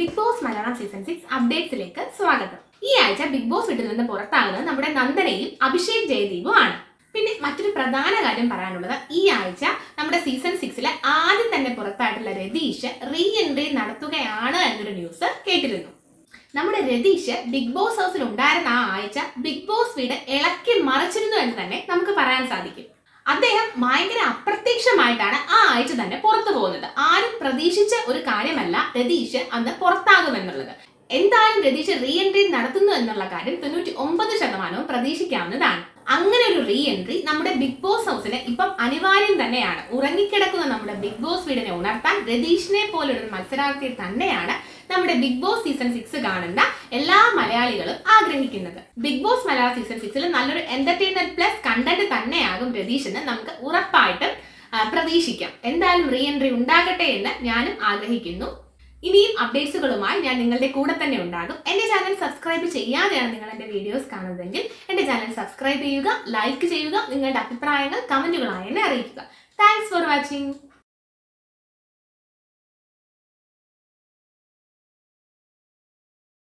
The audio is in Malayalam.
Big Boss Malayalam season six അപ്ഡേറ്റ്സിലേക്ക് സ്വാഗതം. ഈ ആഴ്ച ബിഗ് ബോസ് വീട്ടിൽ നിന്ന് പുറത്താകുന്നത് നമ്മുടെ നന്ദനയും അഭിഷേക് ജയദീപും ആണ്. പിന്നെ മറ്റൊരു പ്രധാന കാര്യം പറയാനുള്ളത് ഈ ആഴ്ച നമ്മുടെ സീസൺ സിക്സിലെ ആദ്യം തന്നെ പുറത്തായിട്ടുള്ള രതീഷ് റീ എൻട്രി നടത്തുകയാണ് എന്നൊരു ന്യൂസ് കേട്ടിരുന്നു. നമ്മുടെ രതീഷ് ബിഗ് ബോസ് ഹൗസിൽ ഉണ്ടായിരുന്ന ആ ആഴ്ച ബിഗ് ബോസ് വീട് ഇളക്കി മറിച്ചിരുന്നു എന്ന് തന്നെ നമുക്ക് പറയാൻ സാധിക്കും. അദ്ദേഹം ഭയങ്കര അപ്രത്യക്ഷമായിട്ടാണ് ആ ആഴ്ച തന്നെ പുറത്തു പോകുന്നത്. ആരും പ്രതീക്ഷിച്ച ഒരു കാര്യമല്ല രതീഷ് അന്ന് പുറത്താകുമെന്നുള്ളത് എന്തായാലും രതീഷ് റീ എൻട്രി നടത്തുന്നു എന്നുള്ള കാര്യം തൊണ്ണൂറ്റി ഒമ്പത് ശതമാനവും പ്രതീക്ഷിക്കാവുന്നതാണ്. അങ്ങനെ ഒരു റീ എൻട്രി നമ്മുടെ ബിഗ് ബോസ് ഹൗസിന് ഇപ്പം അനിവാര്യം തന്നെയാണ്. ഉറങ്ങിക്കിടക്കുന്ന നമ്മുടെ ബിഗ് ബോസ് വീടിനെ ഉണർത്താൻ രതീഷിനെ പോലൊരു മത്സരാർത്ഥി തന്നെയാണ് നമ്മുടെ ബിഗ് ബോസ് സീസൺ സിക്സ് കാണുന്ന എല്ലാ മലയാളികളും ആഗ്രഹിക്കുന്നത്. ബിഗ് ബോസ് മലയാള സീസൺ സിക്സിൽ നല്ലൊരു എന്റർടൈൻമെന്റ് പ്ലസ് കണ്ടന്റ് തന്നെയാകും രതീഷ് എന്ന് നമുക്ക് ഉറപ്പായിട്ടും പ്രതീക്ഷിക്കാം. എന്തായാലും റീ എൻട്രി ഉണ്ടാകട്ടെ എന്ന് ഞാനും ആഗ്രഹിക്കുന്നു. ഇനിയും അപ്ഡേറ്റ്സുകളുമായി ഞാൻ നിങ്ങളുടെ കൂടെ തന്നെ ഉണ്ടാകും. എന്റെ ചാനൽ സബ്സ്ക്രൈബ് ചെയ്യാതെയാണ് നിങ്ങൾ എന്റെ വീഡിയോസ് കാണുന്നതെങ്കിൽ എന്റെ ചാനൽ സബ്സ്ക്രൈബ് ചെയ്യുക ലൈക്ക് ചെയ്യുക നിങ്ങളുടെ അഭിപ്രായങ്ങൾ കമന്റുകളായി എന്നെ അറിയിക്കുക. Thanks for watching